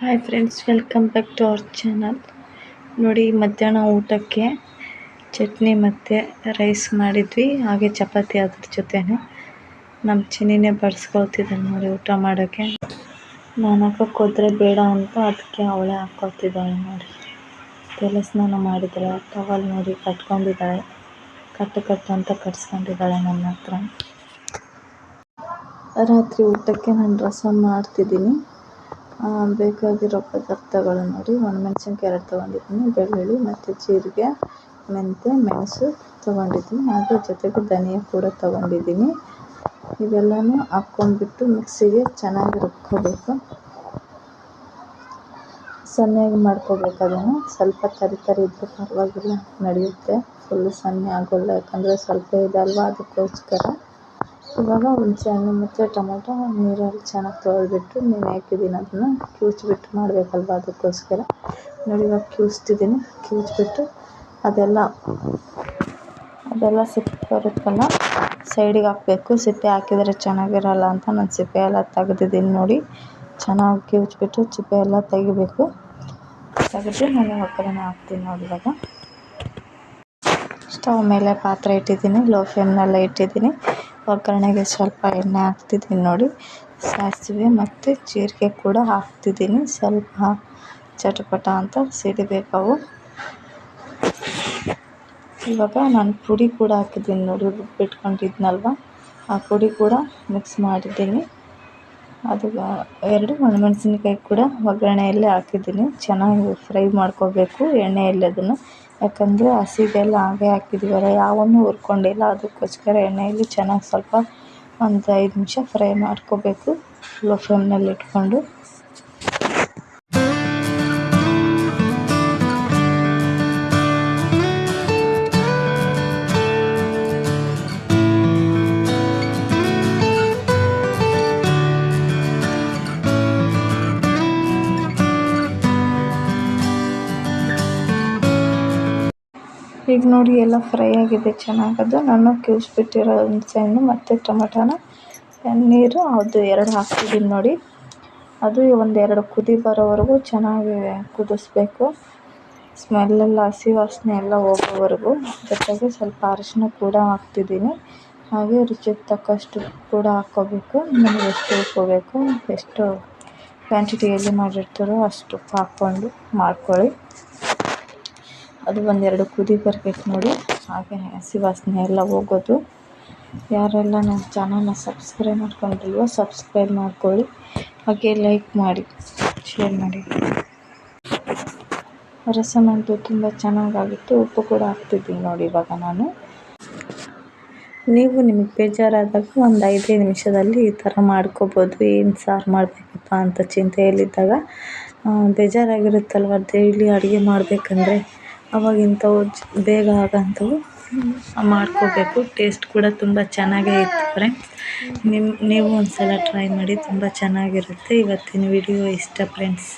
Hi friends welcome back to our channel ನೋಡಿ, ಮಧ್ಯಾಹ್ನ ಊಟಕ್ಕೆ ಚಟ್ನಿ ಮತ್ತು ರೈಸ್ ಮಾಡಿದ್ವಿ. ಹಾಗೆ ಚಪಾತಿ ಅದ್ರ ಜೊತೆನೆ ನಮ್ಮ ಚಿನ್ನಿನೇ ಬಡಿಸ್ಕೊಳ್ತಿದ್ದಾನೆ ನೋಡಿ ಊಟ ಮಾಡೋಕ್ಕೆ ನಾನು ಹಾಕೋಕೆ ಹೋದ್ರೆ ಬೇಡ ಅಂತ ಅದಕ್ಕೆ ಅವಳೇ ಹಾಕ್ಕೊಳ್ತಿದ್ದಾಳೆ ನೋಡಿ. ತಲೆ ಸ್ನಾನ ಮಾಡಿದ್ದಾಳೆ ಟವಲ್ ನೋಡಿ ಕಟ್ಕೊಂಡಿದ್ದಾಳೆ. ಕಟ್ಟು ಕಟ್ಟು ಅಂತ ಕಟ್ಸ್ಕೊಂಡಿದ್ದಾಳೆ ನನ್ನ ಹತ್ರ. ರಾತ್ರಿ ಊಟಕ್ಕೆ ನಾನು ರಸಮ್ ಮಾಡ್ತಿದ್ದೀನಿ. ಬೇಕಾಗಿರೋ ಪದಾರ್ಥಗಳು ನೋಡಿ. ಒಂದು ಮೆಣ್ಸಿನ್ಕಾಯಿ ಎರಡು ತೊಗೊಂಡಿದ್ದೀನಿ, ಬೆಳ್ಳುಳ್ಳಿ ಮತ್ತು ಜೀರಿಗೆ, ಮೆಂತ್ಯ, ಮೆಣಸು ತೊಗೊಂಡಿದ್ದೀನಿ. ಹಾಗೆ ಜೊತೆಗೆ ಧನಿಯಾ ಕೂಡ ತೊಗೊಂಡಿದ್ದೀನಿ. ಇವೆಲ್ಲನೂ ಹಾಕ್ಕೊಂಡ್ಬಿಟ್ಟು ಮಿಕ್ಸಿಗೆ ಚೆನ್ನಾಗಿ ರುಬ್ಕೋಬೇಕು. ಸಣ್ಣಗೆ ಮಾಡ್ಕೋಬೇಕು ಅದನ್ನು. ಸ್ವಲ್ಪ ತರಿ ತರಿ ಇದ್ದರೆ ಪರವಾಗಿಲ್ಲ, ನಡೆಯುತ್ತೆ. ಫುಲ್ಲು ಸಣ್ಣ ಆಗೋಲ್ಲ ಯಾಕಂದರೆ ಸ್ವಲ್ಪ ಇದೆ ಅಲ್ವಾ ಅದಕ್ಕೋಸ್ಕರ. ಇವಾಗ ಹುಣಸೆಹಣ್ಣು ಮತ್ತು ಟೊಮೊಟೊ ನೀರಲ್ಲಿ ಚೆನ್ನಾಗಿ ತೊಳೆದ್ಬಿಟ್ಟು ನೀನು ಹಾಕಿದ್ದೀನಿ ಅದನ್ನು ಕಿವುಚ್ಬಿಟ್ಟು ಮಾಡಬೇಕಲ್ವ ಅದಕ್ಕೋಸ್ಕರ. ನೋಡಿ ಇವಾಗ ಕಿವುಚ್ತಿದ್ದೀನಿ ಕಿವುಚ್ಬಿಟ್ಟು ಅದೆಲ್ಲ ಅದೆಲ್ಲ ಸಿಪ್ಪೆ ಬರುತ್ತಲ್ಲ, ಸೈಡಿಗೆ ಹಾಕಬೇಕು. ಸಿಪ್ಪೆ ಹಾಕಿದರೆ ಚೆನ್ನಾಗಿರಲ್ಲ ಅಂತ ನಾನು ಸಿಪ್ಪೆ ಎಲ್ಲ ತೆಗೆದಿದ್ದೀನಿ ನೋಡಿ. ಚೆನ್ನಾಗಿ ಕಿವುಚ್ಬಿಟ್ಟು ಸಿಪ್ಪೆ ಎಲ್ಲ ತೆಗಿಬೇಕು. ತೆಗೆದು ನಾನು ಒಗ್ಗರಣೆ ಹಾಕ್ತೀನಿ ನೋಡಿ ಇವಾಗ. ಸ್ಟವ್ ಮೇಲೆ ಪಾತ್ರೆ ಇಟ್ಟಿದ್ದೀನಿ, ಲೋ ಫ್ಲೇಮ್ನೆಲ್ಲ ಇಟ್ಟಿದ್ದೀನಿ. ಒಗ್ಗರಣೆಗೆ ಸ್ವಲ್ಪ ಎಣ್ಣೆ ಹಾಕ್ತಿದ್ದೀನಿ ನೋಡಿ. ಸಾಸಿವೆ ಮತ್ತು ಜೀರಿಗೆ ಕೂಡ ಹಾಕ್ತಿದ್ದೀನಿ. ಸ್ವಲ್ಪ ಚಟಪಟ ಅಂತ ಸಿಡಿಬೇಕು ಇವಾಗ ನಾನು ಪುಡಿ ಕೂಡ ಹಾಕಿದ್ದೀನಿ ನೋಡಿ, ರುಬ್ಬಿಟ್ಕೊಂಡಿದ್ನಲ್ವ? ಆ ಪುಡಿ ಕೂಡ ಮಿಕ್ಸ್ ಮಾಡಿದ್ದೀನಿ. ಅದು ಎರಡು ಒಣಮೆಣಸಿನ್ಕಾಯಿ ಕೂಡ ಒಗ್ಗರಣೆಯಲ್ಲೇ ಹಾಕಿದ್ದೀನಿ. ಚೆನ್ನಾಗಿ ಫ್ರೈ ಮಾಡ್ಕೋಬೇಕು ಎಣ್ಣೆಯಲ್ಲಿ ಅದನ್ನು. ಯಾಕಂದರೆ ಹಸಿದೆಲ್ಲ ಹಾಗೆ ಹಾಕಿದ್ದೀವಲ್ಲ ಯಾವನ್ನೂ ಹುರ್ಕೊಂಡಿಲ್ಲ. ಅದಕ್ಕೋಸ್ಕರ ಎಣ್ಣೆಯಲ್ಲಿ ಚೆನ್ನಾಗಿ ಸ್ವಲ್ಪ ಒಂದು ಐದು ನಿಮಿಷ ಫ್ರೈ ಮಾಡ್ಕೊಬೇಕು. ಲೋ ಫ್ಲೇಮ್ನಲ್ಲಿ ಇಟ್ಕೊಂಡು ಈಗ ನೋಡಿ ಎಲ್ಲ ಫ್ರೈ ಆಗಿದೆ, ಚೆನ್ನಾಗದು. ನಾನು ಕಿವುಚ್ಬಿಟ್ಟಿರೋ ಹುಣಸೆಹಣ್ಣು ಮತ್ತು ಟೊಮೆಟೋನ ನೀರು ಅದು ಎರಡು ಹಾಕ್ತಿದ್ದೀನಿ ನೋಡಿ. ಅದು ಒಂದೆರಡು ಕುದಿ ಬರೋವರೆಗೂ ಚೆನ್ನಾಗಿ ಕುದಿಸ್ಬೇಕು. ಸ್ಮೆಲ್ಲೆಲ್ಲ ಹಸಿ ವಾಸನೆ ಎಲ್ಲ ಹೋಗೋವರೆಗೂ. ಜೊತೆಗೆ ಸ್ವಲ್ಪ ಅರಿಶಿನ ಕೂಡ ಹಾಕ್ತಿದ್ದೀನಿ ಹಾಗೆ ರುಚಿಗೆ ತಕ್ಕಷ್ಟು ಕೂಡ ಹಾಕ್ಕೋಬೇಕು. ನಮಗೆ ಎಷ್ಟು ಉಪ್ಪು ಎಷ್ಟು ಕ್ವಾಂಟಿಟಿಯಲ್ಲಿ ಮಾಡಿರ್ತಾರೋ ಅಷ್ಟು ಹಾಕ್ಕೊಂಡು ಮಾಡ್ಕೊಳ್ಳಿ. ಅದು ಒಂದೆರಡು ಕುದಿ ಬರಬೇಕು ನೋಡಿ. ಹಾಗೆ ಹಸಿ ವಾಸನೆ ಎಲ್ಲ ಹೋಗೋದು. ಯಾರೆಲ್ಲ ನನ್ನ ಚಾನಲ್ನ ಸಬ್ಸ್ಕ್ರೈಬ್ ಮಾಡ್ಕೊಂಡಿಲ್ವೋ ಸಬ್ಸ್ಕ್ರೈಬ್ ಮಾಡ್ಕೊಳ್ಳಿ. ಹಾಗೆ ಲೈಕ್ ಮಾಡಿ ಶೇರ್ ಮಾಡಿ. ರಸಮ್ ಅಂತೂ ತುಂಬ ಚೆನ್ನಾಗಾಗಿತ್ತು. ಉಪ್ಪು ಕೂಡ ಹಾಕ್ತಿದ್ದೀನಿ ನೋಡಿ ಇವಾಗ ನಾನು. ನೀವು ನಿಮಗೆ ಬೇಜಾರಾದಾಗ ಒಂದು ಐದೈದು ನಿಮಿಷದಲ್ಲಿ ಈ ಥರ ಮಾಡ್ಕೋಬೋದು. ಏನು ಸಾರು ಮಾಡಬೇಕಪ್ಪ ಅಂತ ಚಿಂತೆಯಲ್ಲಿದ್ದಾಗ ಬೇಜಾರಾಗಿರುತ್ತಲ್ವ? ಡೈಲಿ ಅಡುಗೆ ಮಾಡಬೇಕಂದ್ರೆ? ಅವಾಗ ಇಂಥವು ಬೇಗ ಆಗೋಂಥವು ಮಾಡ್ಕೋಬೇಕು. ಟೇಸ್ಟ್ ಕೂಡ ತುಂಬ ಚೆನ್ನಾಗೇ ಇತ್ತು ಫ್ರೆಂಡ್ಸ್ ನಿಮ್ಮ ನೀವು ಒಂದ್ಸಲ ಟ್ರೈ ಮಾಡಿ ತುಂಬ ಚೆನ್ನಾಗಿರುತ್ತೆ. ಇವತ್ತಿನ ವಿಡಿಯೋ ಇಷ್ಟ ಫ್ರೆಂಡ್ಸ್